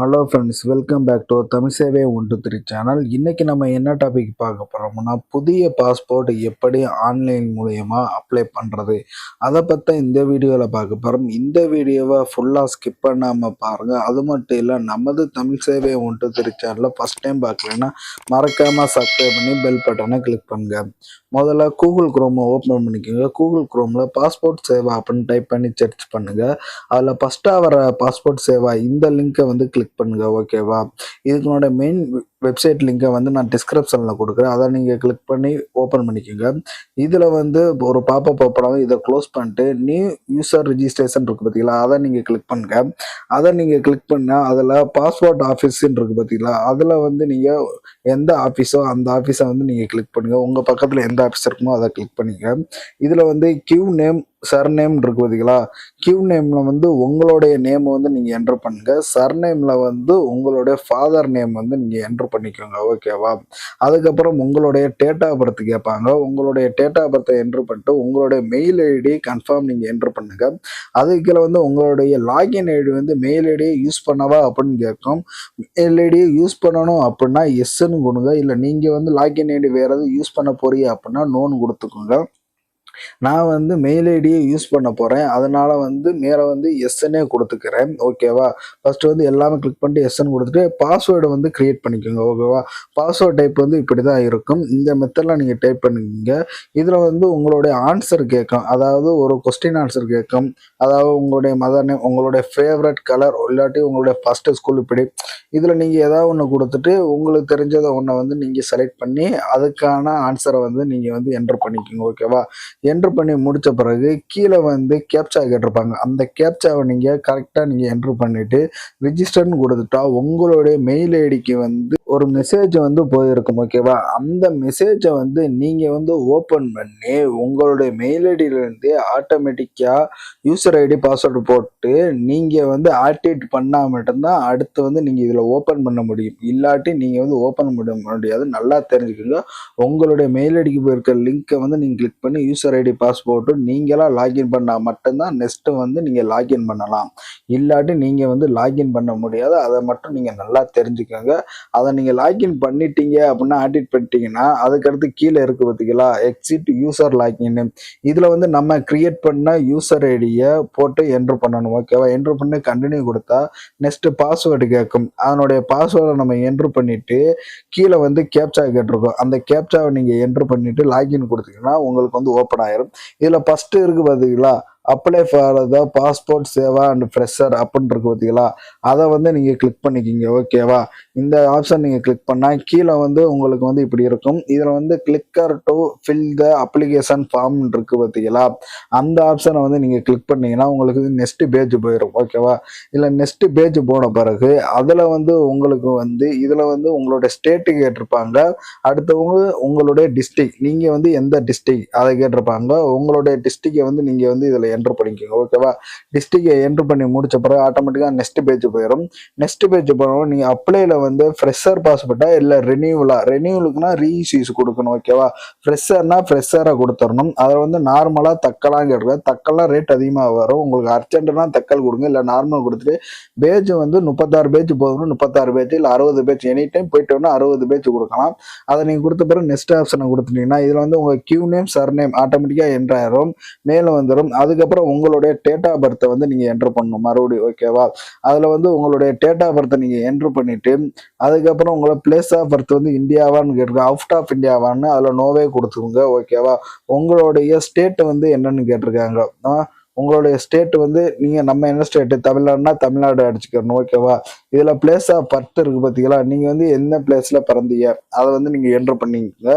Hello friends welcome back to Tamil சேவை ஒன்று திரு channel இன்றைக்கி நம்ம என்ன டாபிக் பார்க்க போகிறோம்னா புதிய பாஸ்போர்ட் எப்படி ஆன்லைன் மூலயமா அப்ளை பண்ணுறது அதை பற்றி இந்த வீடியோவில் பார்க்க போகிறோம் இந்த வீடியோவை ஃபுல்லாக ஸ்கிப் பண்ணாமல் பாருங்கள் அது மட்டும் இல்லை நமது தமிழ் சேவை ஒன்று திரு சேனலில் ஃபஸ்ட் டைம் பார்க்கலன்னா மறக்காமல் சப்ஸ்கிரைப் பண்ணி பெல் பட்டனை கிளிக் பண்ணுங்கள் முதல்ல கூகுள் குரோமை ஓப்பன் பண்ணிக்கோங்க. கூகுள் குரோமில் பாஸ்போர்ட் சேவா அப்படின்னு டைப் பண்ணி சர்ச் பண்ணுங்கள் அதில் ஃபஸ்ட்டாக வர பாஸ்போர்ட் சேவா இந்த லிங்க்கை வந்து கிளிக் பண்ணுங்க ஓகேவா இதுக்கு மெயின் வெப்சைட் லிங்கை வந்து நான் டிஸ்கிரிப்ஷனில் கொடுக்குறேன். அதை நீங்கள் கிளிக் பண்ணி ஓப்பன் பண்ணிக்கோங்க. இதில் வந்து ஒரு பாப்பப் ஓப்பன் இதை க்ளோஸ் பண்ணிட்டு நியூ யூசர் ரிஜிஸ்ட்ரேஷன் இருக்குது பார்த்தீங்களா? அதை நீங்கள் கிளிக் பண்ணுங்க. அதை நீங்கள் கிளிக் பண்ணால் அதில் பாஸ்போர்ட் ஆஃபீஸ்ன்னு இருக்குது பார்த்தீங்களா? அதில் வந்து நீங்கள் எந்த ஆஃபீஸோ அந்த ஆஃபீஸை வந்து நீங்கள் கிளிக் பண்ணுங்கள் உங்கள் பக்கத்தில் எந்த ஆஃபீஸ் இருக்குமோ அதை கிளிக் பண்ணிக்க இதில் வந்து கியூ நேம் சர்நேம் இருக்கு பார்த்தீங்களா? கியூ நேமில் வந்து உங்களுடைய நேம் வந்து நீங்கள் என்ட்ரு சர் சர்நேமில் வந்து உங்களுடைய ஃபாதர் நேம் வந்து நீங்கள் என்ட்ரு பண்ணிக்கோங்க. ஓகேவா அதுக்கப்புறம் உங்களுடைய டேட் ஆஃப் பர்த் கேட்பாங்க. உங்களுடைய டேட் ஆஃப் பர்த்தை என்ட்ரு பண்ணிட்டு உங்களுடைய மெயில் ஐடி கன்ஃபார்ம் நீங்கள் என்ட்ரு பண்ணுங்க. அதுக்கு வந்து உங்களுடைய லாகின் ஐடி வந்து மெயில் ஐடியை யூஸ் பண்ணவா அப்படின்னு கேட்கும். மெயில் ஐடியை யூஸ் பண்ணணும் அப்படின்னா எஸ்ன்னு கொடுங்க. இல்லை நீங்கள் வந்து லாகின் ஐடி வேறு எதுவும் யூஸ் பண்ண போறீங்க அப்படின்னா நோன் கொடுத்துக்கோங்க. நான் வந்து மெயில் ஐடியை யூஸ் பண்ண போகிறேன் அதனால் வந்து மேலே வந்து எஸ்என்னே கொடுத்துக்கிறேன். ஓகேவா ஃபஸ்ட்டு வந்து எல்லாமே கிளிக் பண்ணிட்டு எஸ்என் கொடுத்துட்டு பாஸ்வேர்டை வந்து க்ரியேட் பண்ணிக்கோங்க. ஓகேவா பாஸ்வேர்ட் டைப் வந்து இப்படி தான் இருக்கும். இந்த மெத்தடில் நீங்கள் டைப் பண்ணிக்கோங்க. இதில் வந்து உங்களுடைய ஆன்சர் கேட்கும். அதாவது ஒரு கொஸ்டின் ஆன்சர் கேட்கும். அதாவது உங்களுடைய மதர் நேம் உங்களுடைய ஃபேவரட் கலர் இல்லாட்டி உங்களுடைய ஃபஸ்ட்டு ஸ்கூல் இப்படி. இதில் நீங்கள் ஏதாவது ஒன்று கொடுத்துட்டு உங்களுக்கு தெரிஞ்சதை ஒன்றை வந்து நீங்கள் செலக்ட் பண்ணி அதுக்கான ஆன்சரை வந்து நீங்கள் வந்து என்டர் பண்ணிக்கோங்க. ஓகேவா என்ட்ரு பண்ணி முடித்த பிறகு கீழே வந்து கேப்சா கேட்டிருப்பாங்க. அந்த கேப்சாவை நீங்கள் கரெக்டாக நீங்கள் என்ட்ரு பண்ணிவிட்டு ரிஜிஸ்டர்னு கொடுத்துட்டா உங்களுடைய மெயில் ஐடிக்கு வந்து ஒரு மெசேஜ் வந்து போயிருக்கும் ஓகேவா அந்த மெசேஜை வந்து நீங்கள் வந்து ஓப்பன் பண்ணி உங்களுடைய மெயில் ஐடியிலேருந்தே ஆட்டோமேட்டிக்காக யூசர் ஐடி பாஸ்வேர்டு போட்டு நீங்கள் வந்து ஆக்டிவேட் பண்ணால் மட்டும்தான் அடுத்து வந்து நீங்கள் இதில் ஓப்பன் பண்ண முடியும். இல்லாட்டி நீங்கள் வந்து ஓப்பன் பண்ண முடியாது. நல்லா தெரிஞ்சுக்கோங்க. உங்களுடைய மெயில் ஐடிக்கு போயிருக்க லிங்க்கை வந்து நீங்கள் கிளிக் பண்ணி யூசர் ஐடி பாஸ்போர்ட்டு நீங்களாக லாகின் பண்ணால் மட்டும்தான் நெக்ஸ்ட்டு வந்து நீங்கள் லாகின் பண்ணலாம். இல்லாட்டி நீங்கள் வந்து லாகின் பண்ண முடியாது. அதை மட்டும் நீங்கள் நல்லா தெரிஞ்சுக்கோங்க. அதை நீங்கள் லாகின் பண்ணிட்டீங்க அப்படின்னா ஆடிட் பண்ணிட்டீங்கன்னா அதுக்கடுத்து கீழே இருக்குது பார்த்தீங்களா எக்ஸிட் யூசர் லாக்இன் இதில் வந்து நம்ம கிரியேட் பண்ண யூசர் ஐடியை போட்டு என்ட்ரு பண்ணணும் ஓகேவா என்ட்ரு பண்ணி கண்டினியூ கொடுத்தா நெக்ஸ்ட்டு பாஸ்வேர்டு கேட்கும் அதனுடைய பாஸ்வேர்டை நம்ம என்ட்ரு பண்ணிவிட்டு கீழே வந்து கேப்சா கேட்டிருக்கோம். அந்த கேப்சாவை நீங்கள் என்ட்ரு பண்ணிவிட்டு லாக்இன் கொடுத்தீங்கன்னா உங்களுக்கு வந்து ஓப்பன் ஆயிரும். இதில் ஃபஸ்ட்டு இருக்குது பார்த்தீங்களா apply for the passport Seva and fresher அப்படின்னு இருக்கு பார்த்தீங்களா? அதை வந்து நீங்கள் கிளிக் பண்ணிக்கிங்க ஓகேவா இந்த ஆப்ஷன் நீங்கள் கிளிக் பண்ணால் கீழே வந்து உங்களுக்கு வந்து இப்படி இருக்கும். இதில் வந்து click here to fill the application form இருக்கு பார்த்தீங்களா? அந்த ஆப்ஷனை வந்து நீங்கள் கிளிக் பண்ணீங்கன்னா உங்களுக்கு நெக்ஸ்ட் பேஜ் போயிடும் ஓகேவா இல்லை நெக்ஸ்ட் பேஜ் போன பிறகு அதில் வந்து உங்களுக்கு வந்து இதில் வந்து உங்களோட ஸ்டேட்டு கேட்டிருப்பாங்க. அடுத்தவங்க உங்களுடைய டிஸ்ட்ரிக் நீங்கள் வந்து எந்த டிஸ்ட்ரிக் அதை கேட்டிருப்பாங்க. உங்களுடைய டிஸ்ட்ரிக்டை வந்து நீங்கள் வந்து இதில் என்ட்ரு பண்ணிக்கோங்க ஓகேவா டிஸ்ட்ரிக்டை என்ட்ரு பண்ணி முடிச்ச பிறகு ஆட்டோமேட்டிக்காக நெக்ஸ்ட் பேஜ் போயிடும் நெக்ஸ்ட் பேஜ் போனோம் நீங்கள் அப்ளைல வந்து ஃப்ரெஷர் பாஸ்போர்ட்டா இல்லை ரெனியூவலாக ரெனியூவலுக்குனா ரீஇஷ்யூஸ் கொடுக்கணும் ஓகேவா ஃப்ரெஷர்னா ஃப்ரெஷராக கொடுத்துடணும். அதில் வந்து நார்மலாக தக்கலாம் கேட்குறது தக்கலாம் ரேட் அதிகமாக வரும். உங்களுக்கு அர்ஜென்ட்னா தக்கல் கொடுங்க இல்லை நார்மல் கொடுத்துட்டு பேஜ் வந்து முப்பத்தாறு பேஜ் போதும் முப்பத்தாறு பேஜ் இல்லை அறுபது பேஜ் எனி டைம் போயிட்டு அறுபது பேஜ் கொடுக்கலாம். அதை நீங்கள் கொடுத்த பிறகு நெக்ஸ்ட் ஆப்ஷனை கொடுத்துட்டீங்கன்னா இதில் வந்து உங்கள் கியூ நேம் சர் நேம் ஆட்டோமேட்டிக்காக என்ட்ராயிரும் மேலே வந்துடும் அதுக்கப்புறம் அதுக்கப்புறம் உங்களுடைய டேட் ஆஃப் பர்த்தை வந்து நீங்கள் என்ட்ரு பண்ணணும். மறுபடியும் ஓகேவா அதில் வந்து உங்களுடைய டேட் ஆஃப் பர்த்தை நீங்கள் என்ட்ரு பண்ணிவிட்டு அதுக்கப்புறம் உங்களை பிளேஸ் ஆஃப் பர்த் வந்து இந்தியாவான்னு கேட்டிருக்கோம். அவுட் ஆஃப் இந்தியாவான்னு அதில் நோவே கொடுத்துருங்க ஓகேவா உங்களுடைய ஸ்டேட் வந்து என்னன்னு கேட்டிருக்காங்க. உங்களுடைய ஸ்டேட் வந்து நீங்கள் நம்ம என்ன ஸ்டேட்டு தமிழ்நாடுனா தமிழ்நாடு அடிச்சுக்கணும் ஓகேவா இதில் பிளேஸ் ஆஃப் பர்த் இருக்குது பார்த்தீங்களா நீங்கள் வந்து எந்த பிளேஸில் பிறந்தீங்க? அதை வந்து நீங்கள் என்ட்ரு பண்ணிக்கோங்க.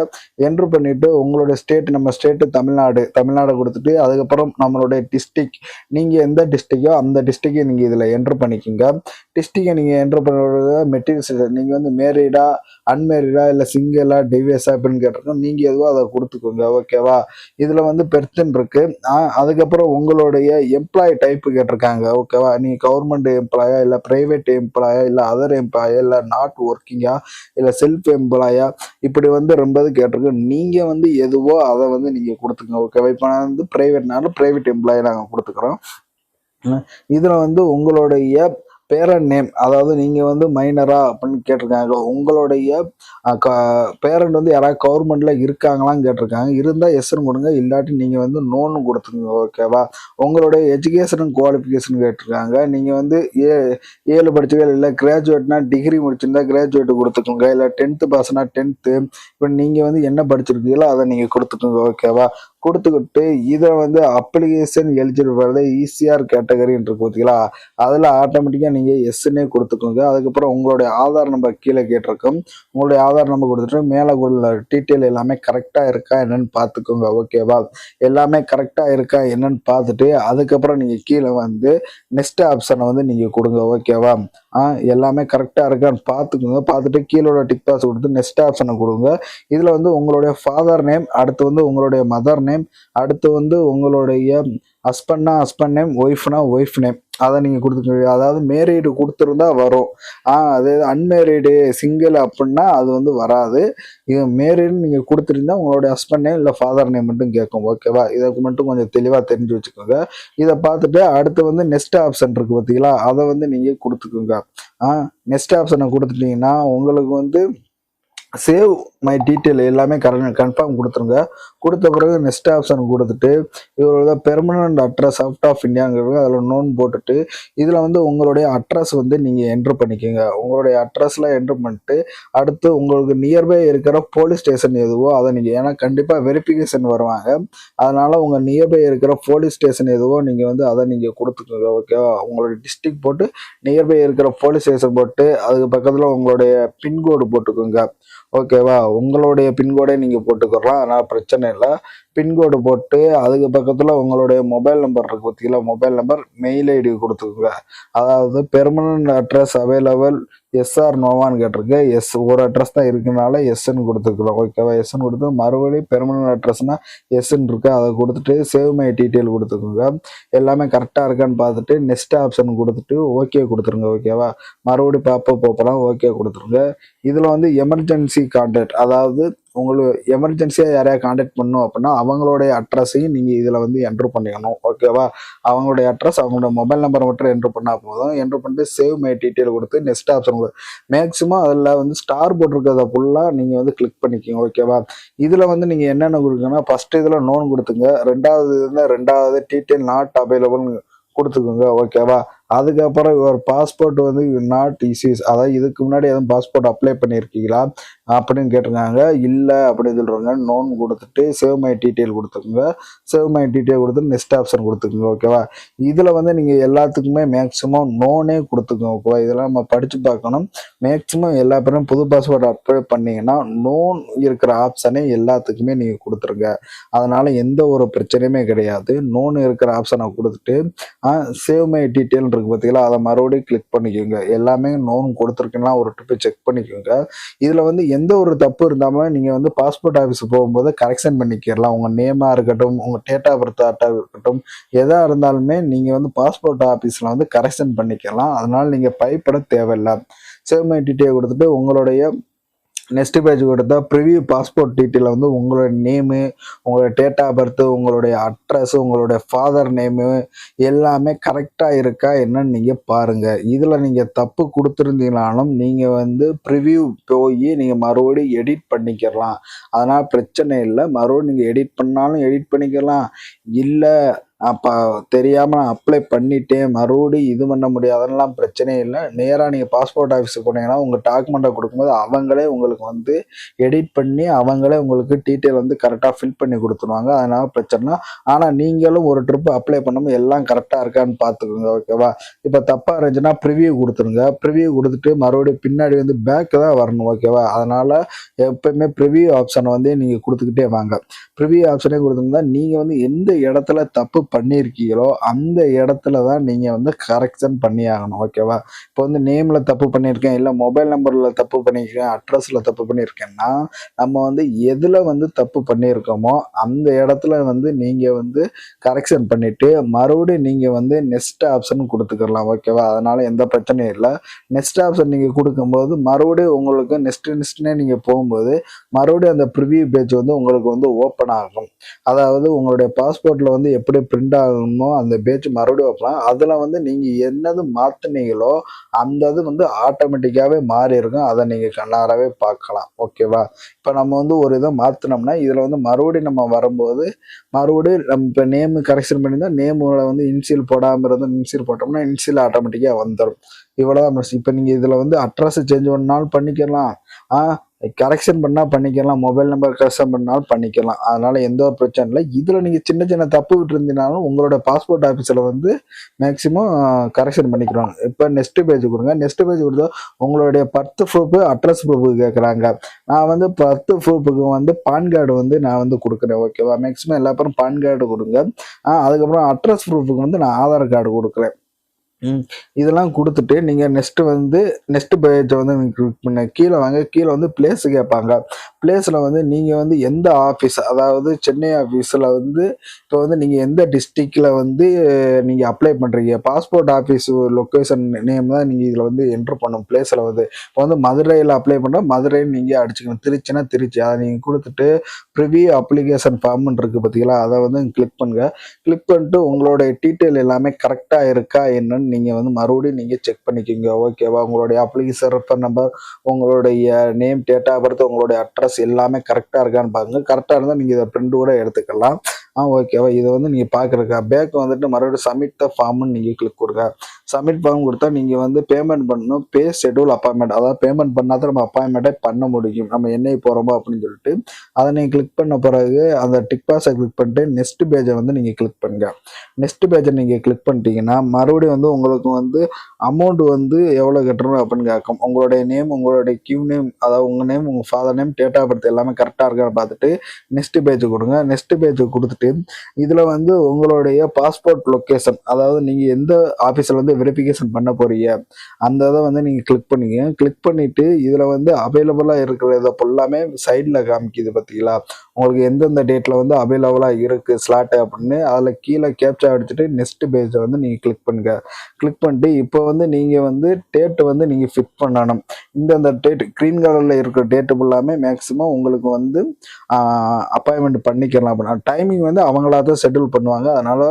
என்ட்ரு பண்ணிவிட்டு உங்களுடைய ஸ்டேட் நம்ம ஸ்டேட்டு தமிழ்நாடு தமிழ்நாடு கொடுத்துட்டு அதுக்கப்புறம் நம்மளுடைய டிஸ்ட்ரிக் நீங்கள் எந்த டிஸ்ட்ரிக்கோ அந்த டிஸ்ட்ரிக்கை நீங்கள் இதில் என்ட்ரு பண்ணிக்கோங்க. டிஸ்ட்ரிக்கை நீங்கள் என்ட்ரு பண்ணுறது மெட்டீரியல்ஸ் நீங்கள் வந்து மேரீடா அன்மேரிடா இல்லை சிங்கிளா டிவியஸா அப்படின்னு கேட்டிருக்கோம். நீங்கள் எதுவோ அதை கொடுத்துக்கோங்க. ஓகேவா இதில் வந்து பெர்த்தன் இருக்கு. அதுக்கப்புறம் உங்களுடைய எம்ப்ளாயி டைப்பு கேட்டிருக்காங்க. ஓகேவா நீங்கள் கவர்மெண்ட் எம்ப்ளாயா இல்லை ப்ரைவேட் எம்ப்ளாய் இல்லை அதர் எம்ப்ளாயா இல்லை நாட் ஒர்க்கிங்கா இல்லை செல்ஃப் எம்ப்ளாயா இப்படி வந்து ரொம்ப கேட்டிருக்கு. நீங்கள் வந்து எதுவோ அதை வந்து நீங்கள் கொடுத்துக்கோங்க ஓகேவா இப்போ நான் வந்து ப்ரைவேட்னாலும் ப்ரைவேட் எம்ப்ளாயி நாங்கள் கொடுத்துக்குறோம். இதில் வந்து உங்களுடைய பேரண்ட் நேம் அதாவது நீங்கள் வந்து மைனரா அப்படின்னு கேட்டிருக்காங்க. உங்களுடைய பேரண்ட் வந்து யாராவது கவர்மெண்ட்டில் இருக்காங்களான்னு கேட்டிருக்காங்க. இருந்தால் எஸ்ன்னு கொடுங்க. இல்லாட்டி நீங்கள் வந்து நோன்னு கொடுத்துங்க ஓகேவா உங்களுடைய எஜுகேஷன் குவாலிஃபிகேஷன் கேட்டிருக்காங்க. நீங்கள் வந்து ஏ ஏழு படிச்சுகள் இல்லை கிராஜுவேட்னா டிகிரி முடிச்சிருந்தா கிராஜுவேட் கொடுத்துக்கோங்க. இல்லை டென்த்து பாஸ்னா டென்த்து இப்போ நீங்கள் வந்து என்ன படிச்சிருக்கீங்களோ அதை நீங்கள் கொடுத்துக்கோங்க ஓகேவா கொடுத்துக்கிட்டு இதை வந்து அப்ளிகேஷன் எலிஜிபிள் வரது ஈஸியார் கேட்டகரின்னு இருக்கு பார்த்தீங்களா அதில் ஆட்டோமேட்டிக்காக நீங்கள் எஸ்ன்னே கொடுத்துக்கோங்க. அதுக்கப்புறம் உங்களுடைய ஆதார் நம்பர் கீழே கேட்டிருக்கோம். உங்களுடைய ஆதார் நம்பர் கொடுத்துட்டு மேலே உள்ள டீட்டெயில் எல்லாமே கரெக்டாக இருக்கா என்னன்னு பார்த்துக்கோங்க ஓகேவா எல்லாமே கரெக்டாக இருக்கா என்னன்னு பார்த்துட்டு அதுக்கப்புறம் நீங்கள் கீழே வந்து நெக்ஸ்ட் ஆப்ஷனை வந்து நீங்கள் கொடுங்க ஓகேவா ஆ எல்லாமே கரெக்டாக இருக்கான்னு பார்த்துக்கோங்க. பார்த்துட்டு கீழே உள்ள டிக் பாஸ் கொடுத்து நெக்ஸ்ட் ஆப்ஷனை கொடுங்க. இதில் வந்து உங்களுடைய ஃபாதர் நேம் அடுத்து வந்து உங்களுடைய மதர் நேம் நேம் அடுத்து வந்து உங்களுடைய ஹஸ்பண்ட்னா ஹஸ்பண்ட் நேம் ஒய்ஃப்னா ஒய்ஃப் நேம் அதை நீங்கள் கொடுத்துக்க அதாவது மேரீடு கொடுத்துருந்தா வரும். ஆ அன்மேரீடு சிங்கிள் அப்படின்னா அது வந்து வராது. இது மேரீடு நீங்கள் கொடுத்துருந்தா உங்களுடைய ஹஸ்பண்ட் நேம் இல்லை ஃபாதர் நேம் மட்டும் கேட்கும். ஓகேவா இதுக்கு மட்டும் கொஞ்சம் தெளிவாக தெரிஞ்சு வச்சுக்கோங்க. இதை பார்த்துட்டு அடுத்து வந்து நெக்ஸ்ட் ஆப்ஷன் இருக்குது பார்த்தீங்களா அதை வந்து நீங்கள் கொடுத்துக்கோங்க. ஆ நெக்ஸ்ட் ஆப்ஷனை கொடுத்துட்டீங்கன்னா உங்களுக்கு வந்து சேவ் மை டீட்டெயில் எல்லாமே கரெக்ட் கன்ஃபார்ம் கொடுத்துருங்க. கொடுத்த பிறகு நெக்ஸ்ட் ஆப்ஷன் கொடுத்துட்டு இவரோட பெர்மனண்ட் அட்ரஸ் அவுட் ஆஃப் இந்தியாங்கிறது அதில் நோன் போட்டுட்டு இதில் வந்து உங்களுடைய அட்ரஸ் வந்து நீங்கள் என்ட்ரு பண்ணிக்கோங்க. உங்களுடைய அட்ரஸ்லாம் என்ட்ரு பண்ணிட்டு அடுத்து உங்களுக்கு நியர்பை இருக்கிற போலீஸ் ஸ்டேஷன் எதுவோ அதை நீங்கள் ஏன்னா கண்டிப்பாக வெரிஃபிகேஷன் வருவாங்க. அதனால் உங்கள் நியர்பை இருக்கிற போலீஸ் ஸ்டேஷன் எதுவோ நீங்கள் வந்து அதை நீங்கள் கொடுத்துக்கோங்க ஓகேவா உங்களுடைய டிஸ்ட்ரிக் போட்டு நியர்பை இருக்கிற போலீஸ் ஸ்டேஷன் போட்டு அதுக்கு பக்கத்தில் உங்களுடைய பின்கோடு போட்டுக்கோங்க. ஓகேவா? உங்களுடைய பின்கோடே நீங்கள் போட்டுக்கலாம் அதனால் பிரச்சனை இல்லை. பின்கோடு போட்டு அதுக்கு பக்கத்தில் உங்களுடைய மொபைல் நம்பர் இருக்கு பார்த்தீங்களா மொபைல் நம்பர் மெயில் ஐடி கொடுத்துக்கோங்க. அதாவது permanent address available yes or நோவான்னு கேட்டிருக்கு. எஸ் ஒரு அட்ரஸ் தான் இருக்குனால எஸ்ன்னு கொடுத்துக்கலாம். ஓகேவா எஸ்ன்னு கொடுத்து மறுபடியும் பெர்மனன்ட் அட்ரஸ்னால் எஸ்ன்னு இருக்கு. அதை கொடுத்துட்டு சேவ் மை டீட்டெயில் கொடுத்துக்கோங்க. எல்லாமே கரெக்டாக இருக்கான்னு பார்த்துட்டு நெக்ஸ்ட் ஆப்ஷன் கொடுத்துட்டு ஓகே கொடுத்துருங்க. ஓகேவா மறுபடியும் பாப்பா போப்பெல்லாம் ஓகே கொடுத்துருங்க. இதில் வந்து எமர்ஜென்சி கான்டாக்ட் அதாவது உங்களுக்கு எமர்ஜென்சியாக யாரையா காண்டாக்ட் பண்ணணும் அப்படின்னா அவங்களுடைய அட்ரஸையும் நீங்கள் இதில் வந்து என்ட்ரு பண்ணிக்கணும். ஓகேவா அவங்களுடைய அட்ரஸ் அவங்களோட மொபைல் நம்பர் மட்டும் என்ட்ரு பண்ணால் போதும். என்ட்ரு பண்ணிட்டு சேவ் மை டீட்டெயில் கொடுத்து நெக்ஸ்ட் ஆப்ஷன் மேக்ஸிமம் அதில் வந்து ஸ்டார் போட்டிருக்கிறத ஃபுல்லாக நீங்கள் வந்து கிளிக் பண்ணிக்கோங்க. ஓகேவா இதில் வந்து நீங்கள் என்னென்ன கொடுக்குன்னா ஃபஸ்ட்டு இதில் நோன் கொடுத்துங்க. ரெண்டாவது இதில் ரெண்டாவது டீட்டெயில் நாட் அவைலபிள்னு கொடுத்துக்கோங்க. ஓகேவா அதுக்கப்புறம் ஒரு பாஸ்போர்ட் வந்து நாட் இஷ்யூஸ் அதாவது இதுக்கு முன்னாடி எதுவும் பாஸ்போர்ட் அப்ளை பண்ணியிருக்கீங்களா? அப்படின்னு கேட்டிருக்காங்க. இல்லை அப்படின்னு சொல்கிறாங்க நோன் கொடுத்துட்டு சேவ் மை டீட்டெயில் கொடுத்துக்கோங்க. சேவ் மை டீட்டெயில் கொடுத்து நெக்ஸ்ட் ஆப்ஷன் கொடுத்துக்கோங்க ஓகேவா இதில் வந்து நீங்கள் எல்லாத்துக்குமே மேக்ஸிமம் நோனே கொடுத்துக்கோங்க ஓகேவா இதெல்லாம் நம்ம படித்து பார்க்கணும். மேக்ஸிமம் எல்லா பேரும் புது பாஸ்வேர்டு அப்ளை பண்ணிங்கன்னா நோன் இருக்கிற ஆப்ஷனே எல்லாத்துக்குமே நீங்கள் கொடுத்துருங்க. அதனால் எந்த ஒரு பிரச்சனையுமே கிடையாது. நோன் இருக்கிற ஆப்ஷனை கொடுத்துட்டு சேவ் மை டீட்டெயில் இருக்குது பார்த்தீங்களா அதை மறுபடியும் கிளிக் பண்ணிக்கோங்க. எல்லாமே நோன் கொடுத்துருக்குன்னா ஒரு ட்ரிப்பு செக் பண்ணிக்கோங்க. இதில் வந்து எந்த ஒரு தப்பு இருந்தாலும் நீங்கள் வந்து பாஸ்போர்ட் ஆஃபீஸ் போகும்போது கரெக்ஷன் பண்ணிக்கிறலாம் உங்கள் நேமாக இருக்கட்டும் உங்கள் டேட் ஆஃப் பர்த் ஆட்டாக இருக்கட்டும் எதாக இருந்தாலுமே நீங்கள் வந்து பாஸ்போர்ட் ஆஃபீஸில் வந்து கரெக்ஷன் பண்ணிக்கலாம் அதனால் நீங்கள் பயப்பட தேவையில்லை. சேவ் மை டீட்டெயில் கொடுத்துட்டு உங்களுடைய நெக்ஸ்ட் பேஜ் கொடுத்தா ப்ரிவியூ பாஸ்போர்ட் டீட்டெயில் வந்து உங்களோட நேமு உங்களோட டேட் ஆஃப் பர்த் உங்களுடைய அட்ரஸ் உங்களுடைய ஃபாதர் நேமு எல்லாமே கரெக்டாக இருக்கா என்னன்னு நீங்கள் பாருங்கள் இதில் நீங்கள் தப்பு கொடுத்துருந்தீங்கனாலும் நீங்கள் வந்து ப்ரிவியூ போய் நீங்கள் மறுபடியும் எடிட் பண்ணிக்கிறலாம் அதனால் பிரச்சனை இல்லை. மறுபடியும் நீங்கள் எடிட் பண்ணாலும் எடிட் பண்ணிக்கலாம். இல்லை அப்போ தெரியாமல் நான் அப்ளை பண்ணிட்டேன் மறுபடியும் இது பண்ண முடியாதெல்லாம் பிரச்சனையே இல்லை. நேராக நீங்கள் பாஸ்போர்ட் ஆஃபீஸுக்கு போனீங்கன்னா உங்கள் டாக்குமெண்ட்டை கொடுக்கும்போது அவங்களே உங்களுக்கு வந்து எடிட் பண்ணி அவங்களே உங்களுக்கு டீட்டெயில் வந்து கரெக்டாக ஃபில் பண்ணி கொடுத்துருவாங்க. அதனால் பிரச்சனை ஆனால் நீங்களும் ஒரு ட்ரிப்பு அப்ளை பண்ணும்போது எல்லாம் கரெக்டாக இருக்கான்னு பார்த்துக்கோங்க ஓகேவா இப்போ தப்பாக இருந்துச்சுன்னா ப்ரிவியூ கொடுத்துருங்க. ப்ரிவியூ கொடுத்துட்டு மறுபடியும் பின்னாடி வந்து பேக்கு தான் வரணும் ஓகேவா அதனால் எப்பயுமே ப்ரிவியூ ஆப்ஷனை வந்து நீங்கள் கொடுத்துக்கிட்டே வாங்க. ப்ரிவியூ ஆப்ஷனே கொடுத்துருந்தா நீங்கள் வந்து எந்த இடத்துல தப்பு பண்ணியிருக்கீங்களோ அந்த இடத்துல தான் நீங்கள் வந்து கரெக்ஷன் பண்ணி ஆகணும் ஓகேவா இப்போ வந்து நேமில் தப்பு பண்ணியிருக்கேன் இல்லை மொபைல் நம்பரில் தப்பு பண்ணியிருக்கேன் அட்ரஸில் தப்பு பண்ணியிருக்கேன்னா நம்ம வந்து எதில் வந்து தப்பு பண்ணியிருக்கோமோ அந்த இடத்துல வந்து நீங்கள் வந்து கரெக்ஷன் பண்ணிவிட்டு மறுபடியும் நீங்கள் வந்து நெக்ஸ்ட் ஆப்ஷன் கொடுத்துக்கலாம் ஓகேவா அதனால் எந்த பிரச்சனையும் இல்லை. நெக்ஸ்ட் ஆப்ஷன் நீங்கள் கொடுக்கும்போது மறுபடியும் உங்களுக்கு நெக்ஸ்ட் நெக்ஸ்ட்னே நீங்கள் போகும்போது மறுபடியும் அந்த ப்ரிவியூ பேஜ் வந்து உங்களுக்கு வந்து ஓப்பன் ஆகும். அதாவது உங்களுடைய பாஸ்போர்ட்டில் வந்து எப்படி பிரிண்ட் பிரிண்ட் ஆகணுமோ அந்த பேஜ் மறுபடியும் வைப்பலாம் அதில் வந்து நீங்கள் என்னது மாற்றுனீங்களோ அந்த இது வந்து ஆட்டோமேட்டிக்காகவே மாறி இருக்கும். அதை நீங்கள் கண்ணாரவே பார்க்கலாம். ஓகேவா இப்போ நம்ம வந்து ஒரு இதை மாற்றினோம்னா இதில் வந்து மறுபடியும் நம்ம வரும்போது மறுபடியும் நம்ம இப்போ நேமு கரெக்ஷன் பண்ணியிருந்தா நேமில் வந்து இன்சியல் போடாமல் இருந்தால் இன்சியல் போட்டோம்னா இன்சியல் ஆட்டோமேட்டிக்காக வந்துடும் இவ்வளோதான் இப்போ நீங்கள் இதில் வந்து அட்ரஸ் சேஞ்ச் பண்ணாலும் பண்ணிக்கலாம். ஆ கரெக்ஷன் பண்ணால் பண்ணிக்கலாம் மொபைல் நம்பர் கரெக்ஷன் பண்ணாலும் பண்ணிக்கலாம். அதனால் எந்த ஒரு பிரச்சனை இல்லை. இதில் நீங்கள் சின்ன சின்ன தப்பு விட்டுருந்தீங்கனாலும் உங்களோட பாஸ்போர்ட் ஆஃபீஸில் வந்து மேக்ஸிமம் கரெக்ஷன் பண்ணிக்கிறாங்க இப்போ நெக்ஸ்ட் பேஜ் கொடுங்க. நெக்ஸ்ட் பேஜ் கொடுத்தா உங்களுடைய பர்த் ப்ரூஃபு அட்ரஸ் ப்ரூஃபு கேட்குறாங்க நான் வந்து பர்த் ப்ரூஃபுக்கு வந்து பான் கார்டு வந்து நான் வந்து கொடுக்குறேன் ஓகேவா மேக்ஸிமம் எல்லா பேரும் பான் கார்டு கொடுங்க. அதுக்கப்புறம் அட்ரஸ் ப்ரூஃபுக்கு வந்து நான் ஆதார் கார்டு கொடுக்குறேன். இதெல்லாம் கொடுத்துட்டு நீங்கள் நெக்ஸ்ட்டு வந்து நெக்ஸ்ட் பேஜை வந்து கிளிக் பண்ண கீழே வாங்க. கீழே வந்து பிளேஸ் கேட்பாங்க. பிளேஸில் வந்து நீங்கள் வந்து எந்த ஆஃபீஸ் அதாவது சென்னை ஆஃபீஸில் வந்து இப்போ வந்து நீங்கள் எந்த டிஸ்ட்ரிக்டில் வந்து நீங்கள் அப்ளை பண்ணுறீங்க பாஸ்போர்ட் ஆஃபீஸ் லொக்கேஷன் நேம் தான் நீங்கள் இதில் வந்து என்ட்ரு பண்ணும் பிளேஸில் வந்து. இப்போ வந்து மதுரையில் அப்ளை பண்ணால் மதுரைன்னு நீங்கள் அடிச்சுக்கணும். திருச்சினா திருச்சி. அதை நீங்கள் கொடுத்துட்டு ப்ரிவியூ அப்ளிகேஷன் ஃபார்ம்னு இருக்குது பார்த்தீங்களா அதை வந்து கிளிக் பண்ணுங்கள் கிளிக் பண்ணிட்டு உங்களுடைய டீட்டெயில் எல்லாமே கரெக்டாக இருக்கா என்னன்னு நீங்கள் வந்து மறுபடியும் நீங்கள் செக் பண்ணிக்கோங்க. ஓகேவா உங்களுடைய அப்ளிகேஷன் ரெஃபர் நம்பர் உங்களுடைய நேம் டேட் ஆஃப் பர்த் உங்களுடைய அட்ரஸ் எல்லாமே கரெக்டாக இருக்கான்னு பாருங்க. கரெக்டாக இருந்தால் நீங்கள் இதை பிரிண்ட் கூட எடுத்துக்கலாம். ஆ ஓகேவா இதை வந்து நீங்கள் பார்க்குறக்கா பேக் வந்துட்டு மறுபடியும் சப்மிட் த ஃபார்ம்னு நீங்கள் கிளிக் கொடுங்க. சப்மிட் ஃபார்ம் கொடுத்தா நீங்கள் வந்து பேமெண்ட் பண்ணணும். பே ஷெட்யூல் அப்பாயின்மெண்ட் அதாவது பேமெண்ட் பண்ணால் தான் நம்ம அப்பாயின்மெண்ட்டே பண்ண முடியும். நம்ம என்னைக்கு போகிறோமோ அப்படின்னு சொல்லிட்டு அதை நீங்கள் கிளிக் பண்ண பிறகு அந்த டிக் பாஸை கிளிக் பண்ணிட்டு நெக்ஸ்ட் பேஜை வந்து நீங்கள் கிளிக் பண்ணுங்க. நெக்ஸ்ட் பேஜை நீங்கள் கிளிக் பண்ணிட்டீங்கன்னா மறுபடியும் வந்து அவங்களுக்கு வந்து அமௌண்ட் வந்து எவ்வளோ கட்டணும் அப்படின்னு கேட்கும். உங்களுடைய நேம் உங்களுடைய கியூ நேம் அதாவது உங்கள் நேம் உங்கள் father name date of birth எல்லாமே கரெக்டாக இருக்கான்னு பார்த்துட்டு நெக்ஸ்ட் பேஜ் கொடுங்க. நெக்ஸ்ட் பேஜ் கொடுத்துட்டு இதில் வந்து உங்களுடைய பாஸ்போர்ட் லொக்கேஷன் அதாவது நீங்கள் எந்த ஆஃபீஸில் வந்து வெரிஃபிகேஷன் பண்ண போகிறீங்க அந்த இதை வந்து நீங்கள் கிளிக் பண்ணிங்க. கிளிக் பண்ணிவிட்டு இதில் வந்து அவைலபிளாக இருக்கிற இதை ஃபுல்லாமே சைடில் காமிக்குது பார்த்தீங்களா உங்களுக்கு எந்தெந்த டேட்டில் வந்து அவைலபிளாக இருக்குது ஸ்லாட்டு அப்படின்னு அதில் கீழே கேப்சா எடுத்துகிட்டு நெக்ஸ்ட் பேஜை வந்து நீங்கள் கிளிக் பண்ணுங்க. கிளிக் பண்ணிட்டு இப்போ வந்து நீங்கள் வந்து டேட்டு வந்து நீங்கள் ஃபிட் பண்ணணும். இந்தந்த டேட் க்ரீன் கலரில் இருக்கிற டேட்டு ஃபுல்லாமே மேக்ஸிமம் உங்களுக்கு வந்து அப்பாயின்மெண்ட் பண்ணிக்கலாம் அப்படின்னா டைமிங் வந்து அவங்களா தான் ஷெட்யூல் பண்ணுவாங்க. அதனால்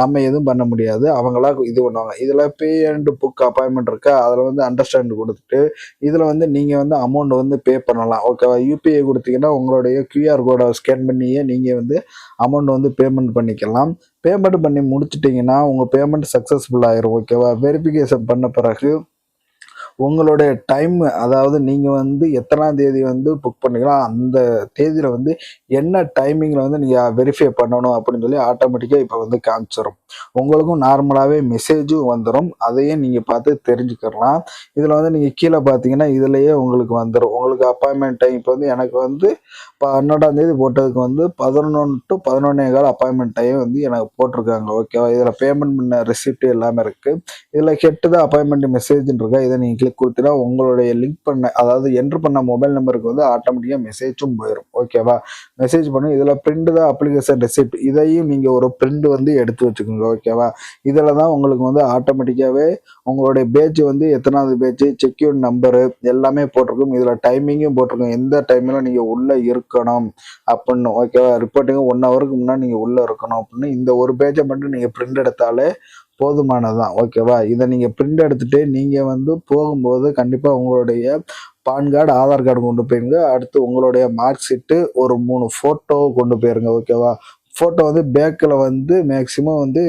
நம்ம எதுவும் பண்ண முடியாது. அவங்களா இது பண்ணுவாங்க. இதில் பே அண்ட் புக் அப்பாயின்மெண்ட் இருக்கா? அதில் வந்து அண்டர்ஸ்டாண்ட் கொடுத்துட்டு இதில் வந்து நீங்கள் வந்து அமௌண்ட் வந்து பே பண்ணலாம். ஓகேவா யூபிஐ கொடுத்தீங்கன்னா உங்களுடைய கியூஆர் கோடை ஸ்கேன் பண்ணியே நீங்கள் வந்து அமௌண்ட் வந்து பேமெண்ட் பண்ணிக்கலாம். பேமெண்ட் பண்ணி முடிச்சிட்டிங்கன்னா உங்கள் பேமெண்ட் சக்ஸஸ்ஃபுல் ஆயிரும் ஓகேவா வெரிஃபிகேஷன் பண்ண பிறகு உங்களுடைய டைம் அதாவது நீங்கள் வந்து எத்தனாம் தேதி வந்து புக் பண்ணிக்கலாம் அந்த தேதியில் வந்து என்ன டைமிங்கில் வந்து நீங்கள் வெரிஃபை பண்ணணும் அப்படின்னு சொல்லி ஆட்டோமேட்டிக்காக இப்போ வந்து காமிச்சிடும் உங்களுக்கும் நார்மலாகவே மெசேஜும் வந்துடும் அதையும் நீங்கள் பார்த்து தெரிஞ்சுக்கலாம். இதில் வந்து நீங்கள் கீழே பார்த்தீங்கன்னா இதுலேயே உங்களுக்கு வந்துடும் உங்களுக்கு அப்பாயின்மெண்ட் டைம் இப்போ வந்து எனக்கு வந்து பன்னெண்டாம் தேதி போட்டதுக்கு வந்து பதினொன்று டு பதினொன்னே கால அப்பாயின்மெண்ட் டைம் வந்து எனக்கு போட்டிருக்காங்க. ஓகேவா இதில் பேமெண்ட் பண்ண ரெசிப்ட் எல்லாமே இருக்குது இதில் கெட்டு தான் அப்பாயின்மெண்ட் மெசேஜ்னு இருக்கா? இதை நீங்கள் கிளிக் கொடுத்துட்டா உங்களுடைய லிங்க் பண்ண அதாவது என்ட்ரு பண்ண மொபைல் நம்பருக்கு வந்து ஆட்டோமேட்டிக்காக மெசேஜும் போயிடும் ஓகேவா மெசேஜ் பண்ணும் இதில் பிரிண்ட் தான் அப்ளிகேஷன் ரெசிப்ட் இதையும் நீங்கள் ஒரு பிரிண்ட் வந்து எடுத்து வச்சுக்கோங்க. ஓகேவா இதில் தான் உங்களுக்கு வந்து ஆட்டோமேட்டிக்காகவே உங்களுடைய பேஜ் வந்து எத்தனாவது பேஜ் செக்யூர் நம்பரு எல்லாமே போட்டிருக்கும். இதில் டைமிங்கும் போட்டிருக்கும். எந்த டைமில் நீங்கள் உள்ளே இருக்கணும் அப்படின்னு. ஓகேவா ரிப்போர்ட்டிங்கும் ஒன் ஹவருக்கு முன்னாடி நீங்கள் உள்ளே இருக்கணும் அப்படின்னு. இந்த ஒரு பேஜை மட்டும் நீங்கள் பிரிண்ட் எடுத்தாலே போதுமானதுதான் ஓகேவா? இதை நீங்கள் பிரிண்ட் எடுத்துகிட்டு நீங்கள் வந்து போகும்போது கண்டிப்பாக உங்களுடைய பான் கார்டு ஆதார் கார்டு கொண்டு போயிருங்க. அடுத்து உங்களுடைய மார்க் ஷீட்டு ஒரு மூணு ஃபோட்டோ கொண்டு போயிருங்க. ஓகேவா? ஃபோட்டோ வந்து பேக்கில் வந்து மேக்ஸிமம் வந்து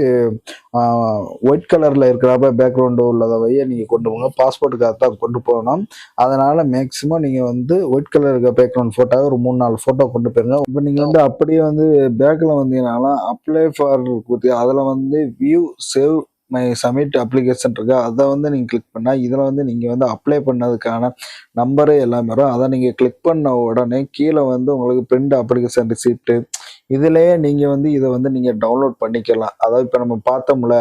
ஒயிட் கலரில் இருக்கிறப்ப பேக்ரவுண்டு உள்ளதை நீங்கள் கொண்டு போங்க. பாஸ்போர்ட்டுக்காக தான் கொண்டு போகணும். அதனால் மேக்ஸிமம் நீங்கள் வந்து ஒயிட் கலர் இருக்க பேக்ரவுண்ட் ஃபோட்டோவை ஒரு மூணு நாலு ஃபோட்டோ கொண்டு போயிருங்க. இப்போ நீங்கள் வந்து அப்படியே வந்து பேக்கில் வந்தீங்கனாலும் அப்ளை ஃபார் கொடுத்து அதில் வந்து view save my submit application இருக்கு அதை வந்து நீங்கள் கிளிக் பண்ணால் இதில் வந்து நீங்கள் வந்து அப்ளை பண்ணதுக்கான நம்பரு எல்லாமே வரும். அதை நீங்கள் கிளிக் பண்ண உடனே கீழே வந்து உங்களுக்கு பிரிண்ட் அப்ளிகேஷன் ரிசிப்ட்டு இதுலேயே நீங்கள் வந்து இதை வந்து நீங்கள் டவுன்லோட் பண்ணிக்கலாம். அதாவது இப்போ நம்ம பார்த்தோம்ல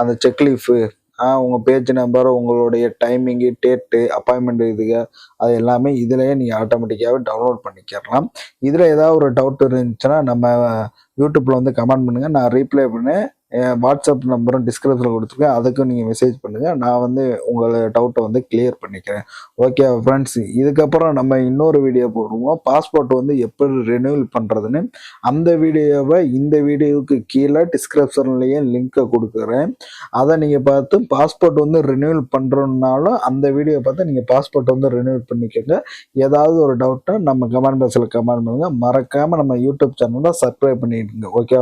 அந்த செக்லீஃபு உங்கள் பேஜ் நம்பர் உங்களுடைய டைமிங்கு டேட்டு அப்பாயின்மெண்ட் இதுக அது எல்லாமே இதுலேயே நீங்கள் ஆட்டோமேட்டிக்காகவே டவுன்லோட் பண்ணிக்கிறலாம் இதில் ஏதாவது ஒரு டவுட் இருந்துச்சுன்னா நம்ம யூடியூப்பில் வந்து கமெண்ட் பண்ணுங்கள் நான் ரீப்ளை என் வாட்ஸ்அப் நம்பரும் டிஸ்கிரிப்ஷனில் கொடுத்துருக்கேன். அதுக்கும் நீங்கள் மெசேஜ் பண்ணுங்கள் நான் வந்து உங்களை டவுட்டை வந்து கிளியர் பண்ணிக்கிறேன். ஓகே ஃப்ரெண்ட்ஸ் இதுக்கப்புறம் நம்ம இன்னொரு வீடியோ போடுவோம். பாஸ்போர்ட் வந்து எப்படி ரினியூவல் பண்ணுறதுன்னு அந்த வீடியோவை இந்த வீடியோவுக்கு கீழே டிஸ்கிரிப்ஷன்லேயே லிங்க்கை கொடுக்குறேன். அதை நீங்கள் பார்த்து பாஸ்போர்ட் வந்து ரினியூவல் பண்ணுறோன்னாலும் அந்த வீடியோ பார்த்து நீங்கள் பாஸ்போர்ட் வந்து ரினியூவல் பண்ணிக்கோங்க. ஏதாவது ஒரு டவுட்டை நம்ம கமெண்ட் பாக்ஸில் கமெண்ட் பண்ணுங்கள் மறக்காமல் நம்ம யூடியூப் சேனலில் சப்ஸ்கிரைப் பண்ணிடுங்க. ஓகே